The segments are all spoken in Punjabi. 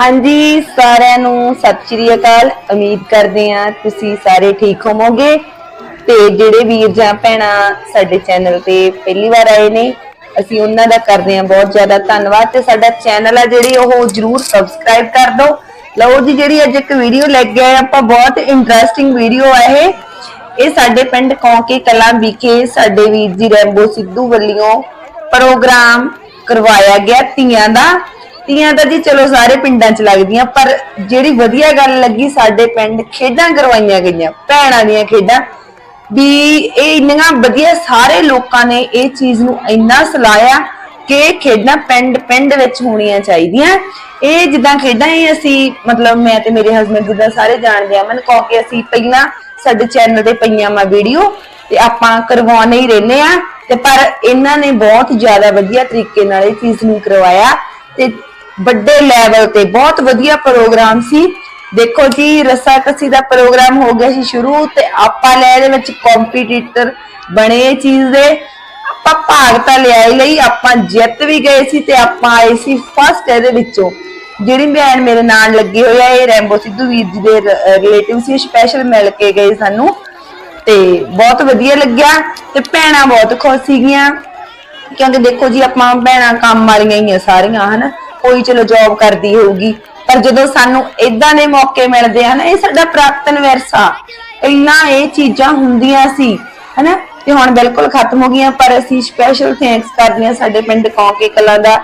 ਹਾਂਜੀ, ਸਾਰਿਆਂ ਨੂੰ ਸਤਿ ਸ਼੍ਰੀ ਅਕਾਲ। ਉਮੀਦ ਕਰਦੇ ਹਾਂ ਤੁਸੀਂ ਸਾਰੇ ਠੀਕ ਹੋਵੋਗੇ ਤੇ ਜਿਹੜੇ ਵੀਰ ਜਾਂ ਭੈਣਾਂ ਸਾਡੇ ਚੈਨਲ ਤੇ ਪਹਿਲੀ ਵਾਰ ਆਏ ਨੇ, ਅਸੀਂ ਉਹਨਾਂ ਦਾ ਕਰਦੇ ਹਾਂ ਬਹੁਤ ਜ਼ਿਆਦਾ ਧੰਨਵਾਦ ਤੇ ਸਾਡਾ ਚੈਨਲ ਆ ਜਿਹੜੀ ਉਹ ਜਰੂਰ ਸਬਸਕ੍ਰਾਈਬ ਕਰ ਦਿਓ। ਲਓ ਜੀ, ਜਿਹੜੀ ਅੱਜ ਇੱਕ ਵੀਡੀਓ ਲੈ ਕੇ ਆਏ ਆਪਾਂ ਬਹੁਤ ਇੰਟਰਸਟਿੰਗ ਵੀਡੀਓ ਆ ਇਹ। ਇਹ ਸਾਡੇ ਪਿੰਡ ਕੌਂਕੇ ਕਲਾਂ ਵਿਖੇ ਸਾਡੇ ਵੀਰ ਜੀ ਰੈਂਬੋ ਸਿੱਧੂ ਵੱਲੋਂ ਪ੍ਰੋਗਰਾਮ ਕਰਵਾਇਆ ਗਿਆ ਧੀਆਂ ਦਾ। ਤੀਆਂ ਤਾਂ ਜੀ ਚਲੋ ਸਾਰੇ ਪਿੰਡਾਂ 'ਚ ਲੱਗਦੀਆਂ, ਪਰ ਜਿਹੜੀ ਵਧੀਆ ਗੱਲ ਲੱਗੀ ਸਾਡੇ ਪਿੰਡ, ਖੇਡਾਂ ਕਰਵਾਈਆਂ ਗਈਆਂ, ਭੈਣਾਂ ਦੀਆਂ ਖੇਡਾਂ। ਵੀ ਇਹ ਇੰਨੀਆਂ ਵਧੀਆ ਸਾਰੇ ਲੋਕਾਂ ਨੇ ਇਹ ਚੀਜ਼ ਨੂੰ ਇੰਨਾ ਸਲਾਇਆ ਕਿ ਖੇਡਾਂ ਪਿੰਡ ਪਿੰਡ ਵਿੱਚ ਹੋਣੀਆਂ ਚਾਹੀਦੀਆਂ। ਇਹ ਜਿੱਦਾਂ ਖੇਡਾਂ ਇਹ ਅਸੀਂ, ਮਤਲਬ ਮੈਂ ਤੇ ਮੇਰੇ ਹਸਬੰਡ ਜਿੱਦਾਂ ਸਾਰੇ ਜਾਣਦੇ ਆ ਮਨ ਕਿਉਂਕਿ ਅਸੀਂ ਪਹਿਲਾਂ ਸਾਡੇ ਚੈਨਲ ਤੇ ਪਈਆਂ ਮਾ ਵੀਡੀਓ ਤੇ ਆਪਾਂ ਕਰਵਾਉਣੇ ਹੀ ਰਹਿੰਦੇ ਆ ਤੇ ਪਰ ਇਹਨਾਂ ਨੇ ਬਹੁਤ ਜ਼ਿਆਦਾ ਵਧੀਆ ਤਰੀਕੇ ਨਾਲ ਇਹ ਚੀਜ਼ ਨੂੰ ਕਰਵਾਇਆ ਤੇ ਵੱਡੇ ਲੈਵਲ ਤੇ। ਬਹੁਤ ਵਧੀਆ ਪ੍ਰੋਗਰਾਮ ਸੀ। ਦੇਖੋ ਜੀ ਰਸਾਕਸੀ ਦਾ ਪ੍ਰੋਗਰਾਮ ਹੋ ਗਿਆ ਸੀ ਸ਼ੁਰੂ ਤੇ ਆਪਾਂ ਲੈ ਇਹਦੇ ਵਿੱਚ ਕੰਪੀਟੀਟਰ ਬਣੇ ਚੀਜ਼ ਦੇ। ਆਪਾਂ ਭਾਗ ਤਾਂ ਲਿਆ ਹੀ ਲਈ, ਆਪਾਂ ਜਿੱਤ ਵੀ ਗਏ ਸੀ ਤੇ ਆਪਾਂ ਆਏ ਸੀ ਫਸਟ ਇਹਦੇ ਵਿੱਚੋਂ। ਜਿਹੜੀ ਭੈਣ ਮੇਰੇ ਨਾਲ ਲੱਗੀ ਹੋਈ ਆ, ਇਹ ਰੈਂਬੋ ਸਿੱਧੂ ਵੀਰ ਜੀ ਦੇ ਰਿਲੇਟਿਵ ਸੀ ਸਪੈਸ਼ਲ ਮਿਲ ਕੇ ਗਏ ਸਾਨੂੰ। ਤੇ ਬਹੁਤ ਵਧੀਆ ਲੱਗਿਆ ਤੇ ਭੈਣਾਂ ਬਹੁਤ ਖੁਸ਼ ਸੀਗੀਆਂ। ਕਿਉਂਕਿ ਦੇਖੋ ਜੀ, ਆਪਾਂ ਭੈਣਾਂ ਕੰਮ ਵਾਲੀਆਂ ਹੀ ਆ ਸਾਰੀਆਂ, ਹਨਾ। ਕੋਈ ਚਲੋ ਜੌਬ ਕਰਦੀ ਹੋਊਗੀ, ਪਰ ਜਦੋਂ ਸਾਨੂੰ ਇਦਾਂ ਦੇ ਮੌਕੇ ਮਿਲਦੇ ਹਨ, ਇਹ ਸਾਡਾ ਪ੍ਰਾਪਤਨ ਵਿਰਸਾ। ਪਹਿਲਾਂ ਇਹ ਚੀਜ਼ਾਂ ਹੁੰਦੀਆਂ ਸੀ, ਹਨਾ? ਤੇ ਹੁਣ ਬਿਲਕੁਲ ਖਤਮ ਹੋ ਗਈਆਂ, ਪਰ ਅਸੀਂ ਸਪੈਸ਼ਲ ਥੈਂਕਸ ਕਰਦੇ ਹਾਂ ਸਾਡੇ ਪਿੰਡ ਕੌਂਕੇ ਕਲਾਂ ਦਾ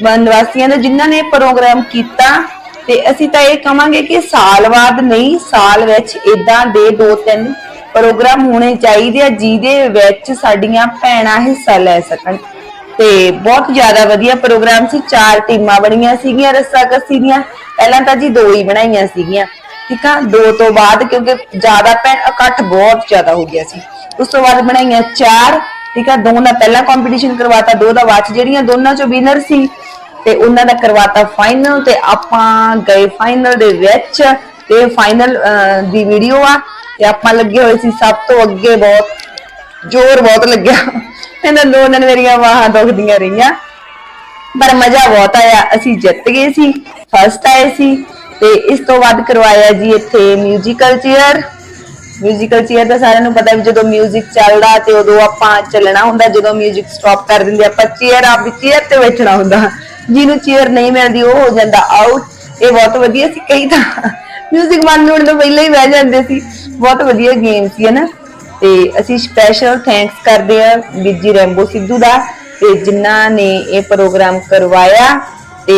ਨਿਵਾਸੀਆਂ ਦਾ, ਜਿਨ੍ਹਾਂ ਨੇ ਪ੍ਰੋਗਰਾਮ ਕੀਤਾ। ਤੇ ਅਸੀਂ ਤਾਂ ਇਹ ਕਵਾਂਗੇ ਕਿ ਸਾਲ ਬਾਅਦ ਨਹੀਂ, ਸਾਲ ਵਿੱਚ ਇਦਾਂ ਦੇ ਦੋ ਤਿੰਨ ਪ੍ਰੋਗਰਾਮ ਹੋਣੇ ਚਾਹੀਦੇ ਆ, ਜਿਹਦੇ ਵਿੱਚ ਸਾਡੀਆਂ ਭੈਣਾਂ ਹਿੱਸਾ ਲੈ ਸਕਣ। ਤੇ ਬਹੁਤ ਜ਼ਿਆਦਾ ਵਧੀਆ ਪ੍ਰੋਗਰਾਮ ਸੀ। ਚਾਰ ਟੀਮਾਂ ਬਣੀਆਂ ਸੀਗੀਆਂ ਰੱਸਾਕੱਸੀ ਦੀਆਂ। ਪਹਿਲਾਂ ਤਾਂ ਜੀ ਦੋ ਹੀ ਬਣਾਈਆਂ ਸੀਗੀਆਂ। ਠੀਕ ਆ? ਦੋ ਤੋਂ ਬਾਅਦ ਕਿਉਂਕਿ ਜ਼ਿਆਦਾ ਭੈਣ ਇਕੱਠ ਬਹੁਤ ਜ਼ਿਆਦਾ ਹੋ ਗਿਆ ਸੀ। ਉਸ ਤੋਂ ਬਾਅਦ ਬਣਾਈਆਂ ਚਾਰ। ਠੀਕ ਆ? ਦੋ ਦਾ ਪਹਿਲਾ ਕੰਪੀਟੀਸ਼ਨ ਕਰਵਾਤਾ, ਦੋ ਦਾ ਬਾਅਦ 'ਚ ਜਿਹੜੀਆਂ ਦੋਨਾਂ ਚੋਂ ਵਿਨਰ ਸੀ, ਤੇ ਉਹਨਾਂ ਦਾ ਕਰਵਾਤਾ ਫਾਈਨਲ ਤੇ ਆਪਾਂ ਗਏ ਫਾਈਨਲ ਦੇ ਵਿੱਚ। ਤੇ ਫਾਈਨਲ ਦੀ ਵੀਡੀਓ ਆ, ਤੇ ਆਪਾਂ ਲੱਗੇ ਹੋਏ ਸੀ ਸਭ ਤੋਂ ਅੱਗੇ ਬਹੁਤ, ਜ਼ੋਰ ਬਹੁਤ ਲੱਗਿਆ। ਇਹਨਾਂ ਦੋ ਦਿਨ ਮੇਰੀਆਂ ਬਾਹਾਂ ਦੁਖਦੀਆਂ ਰਹੀਆਂ। ਪਰ ਮਜ਼ਾ ਬਹੁਤ ਆਇਆ। ਅਸੀਂ ਜਿੱਤ ਗਏ ਸੀ। ਫਸਟ ਆਏ ਸੀ। ਤੇ ਇਸ ਤੋਂ ਬਾਅਦ ਕਰਵਾਇਆ ਜੀ ਇੱਥੇ ਮਿਊਜ਼ੀਕਲ ਚੇਅਰ ਮਿਊਜ਼ੀਕਲ ਚੇਅਰ ਦਾ ਸਾਰਿਆਂ ਨੂੰ ਪਤਾ ਵੀ ਜਦੋਂ ਮਿਊਜ਼ਿਕ ਚੱਲਦਾ ਤੇ ਉਦੋਂ ਆਪਾਂ ਚੱਲਣਾ ਹੁੰਦਾ। ਜਦੋਂ ਮਿਊਜ਼ਿਕ ਸਟਾਪ ਕਰ ਦਿੰਦੇ, ਆਪਾਂ ਚੇਅਰ ਆਪਦੀ ਚੇਅਰ ਤੇ ਬੈਠਣਾ ਹੁੰਦਾ। ਜਿਹਨੂੰ ਚੇਅਰ ਨਹੀਂ ਮਿਲਦੀ, ਉਹ ਹੋ ਜਾਂਦਾ ਆਊਟ ਇਹ ਬਹੁਤ ਵਧੀਆ ਸੀ। ਕਈ ਤਾਂ ਮਿਊਜ਼ਿਕ ਬੰਦ ਹੋਣ ਤੋਂ ਪਹਿਲਾਂ ਹੀ ਬਹਿ ਜਾਂਦੇ ਸੀ। ਬਹੁਤ ਵਧੀਆ ਗੇਮ ਸੀ ਹਨਾ ਤੇ ਅਸੀਂ ਸਪੈਸ਼ਲ ਥੈਂਕਸ ਕਰਦੇ ਆ ਵੀਰ ਰੈਂਬੋ ਸਿੱਧੂ ਦਾ ਤੇ ਜਿਨ੍ਹਾਂ ਨੇ ਇਹ ਪ੍ਰੋਗਰਾਮ ਕਰਵਾਇਆ ਤੇ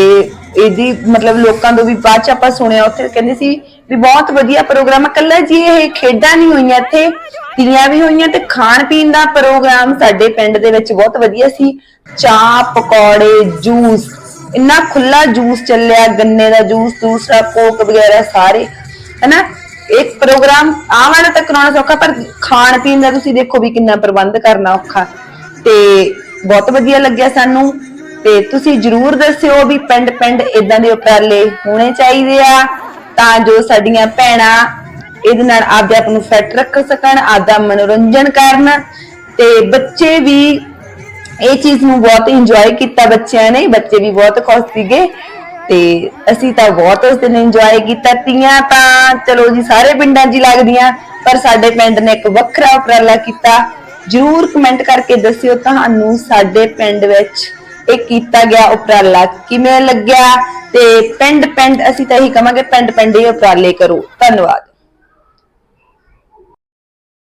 ਇਹਦੀ ਮਤਲਬ ਲੋਕਾਂ ਤੋਂ ਵੀ ਬਾਅਦ ਚ ਆਪਾਂ ਸੁਣਿਆ, ਉੱਥੇ ਕਹਿੰਦੇ ਸੀ ਵੀ ਬਹੁਤ ਵਧੀਆ ਪ੍ਰੋਗਰਾਮ ਹੈ ਕੱਲਾ ਜੀ ਇਹ ਖੇਡਾਂ ਨਹੀਂ ਹੋਈਆਂ ਇੱਥੇ, ਤੀਆਂ ਵੀ ਹੋਈਆਂ ਤੇ ਖਾਣ ਪੀਣ ਦਾ ਪ੍ਰੋਗਰਾਮ ਸਾਡੇ ਪਿੰਡ ਦੇ ਵਿੱਚ ਬਹੁਤ ਵਧੀਆ ਸੀ। ਚਾਹ, ਪਕੌੜੇ ਜੂਸ ਇੰਨਾ ਖੁੱਲਾ ਜੂਸ ਚੱਲਿਆ, ਗੰਨੇ ਦਾ ਜੂਸ ਦੂਸਰਾ ਕੋਕ ਵਗੈਰਾ ਸਾਰੇ, ਹਨਾ? ਇੱਕ ਪ੍ਰੋਗਰਾਮ ਆਹ ਵਾਲਾ ਤਾਂ ਕਰਾਉਣਾ ਸੌਖਾ, ਪਰ ਖਾਣ ਪੀਣ ਦਾ ਤੁਸੀਂ ਦੇਖੋ ਵੀ ਕਿੰਨਾ ਪ੍ਰਬੰਧ ਕਰਨਾ ਔਖਾ। ਤੇ ਬਹੁਤ ਵਧੀਆ ਲੱਗਿਆ ਸਾਨੂੰ। ਤੇ ਤੁਸੀਂ ਜਰੂਰ ਦੱਸਿਓ ਵੀ ਪਿੰਡ ਪਿੰਡ ਇਦਾਂ ਦੇ ਉਪਰਾਲੇ ਹੋਣੇ ਚਾਹੀਦੇ ਆ, ਤਾਂ ਜੋ ਸਾਡੀਆਂ ਭੈਣਾਂ ਇਹਦੇ ਨਾਲ ਆਪਦੇ ਆਪ ਨੂੰ ਫਿੱਟ ਰੱਖ ਸਕਣ ਆਦਾ ਮਨੋਰੰਜਨ ਕਰਨ। ਤੇ ਬੱਚੇ ਵੀ ਇਹ ਚੀਜ਼ ਨੂੰ ਬਹੁਤ ਇੰਜੋਏ ਕੀਤਾ ਬੱਚਿਆਂ ਨੇ, ਬੱਚੇ ਵੀ ਬਹੁਤ ਖੁਸ਼ ਸੀਗੇ। ਤੇ ਅਸੀਂ ਤਾਂ ਬਹੁਤ ਉਸ ਦਿਨ ਇੰਜੋਏ ਕੀਤਾ। ਤੀਆਂ ਤਾਂ ਚਲੋ ਜੀ, ਸਾਰੇ ਪਿੰਡਾਂ 'ਚ ਹੀ ਲੱਗਦੀਆਂ, ਪਰ ਸਾਡੇ ਪਿੰਡ ਨੇ ਇੱਕ ਵੱਖਰਾ ਉਪਰਾਲਾ ਕੀਤਾ। ਜਰੂਰ ਕਮੈਂਟ ਕਰਕੇ ਦੱਸਿਓ ਤੁਹਾਨੂੰ ਸਾਡੇ ਪਿੰਡ ਵਿੱਚ ਇਹ ਕੀਤਾ ਗਿਆ ਉਪਰਾਲਾ ਕਿਵੇਂ ਲੱਗਿਆ ਤੇ ਪਿੰਡ ਪਿੰਡ ਅਸੀਂ ਤਾਂ ਇਹੀ ਕਹਾਂਗੇ ਪਿੰਡ ਪਿੰਡ ਹੀ ਉਪਰਾਲੇ ਕਰੋ। ਧੰਨਵਾਦ।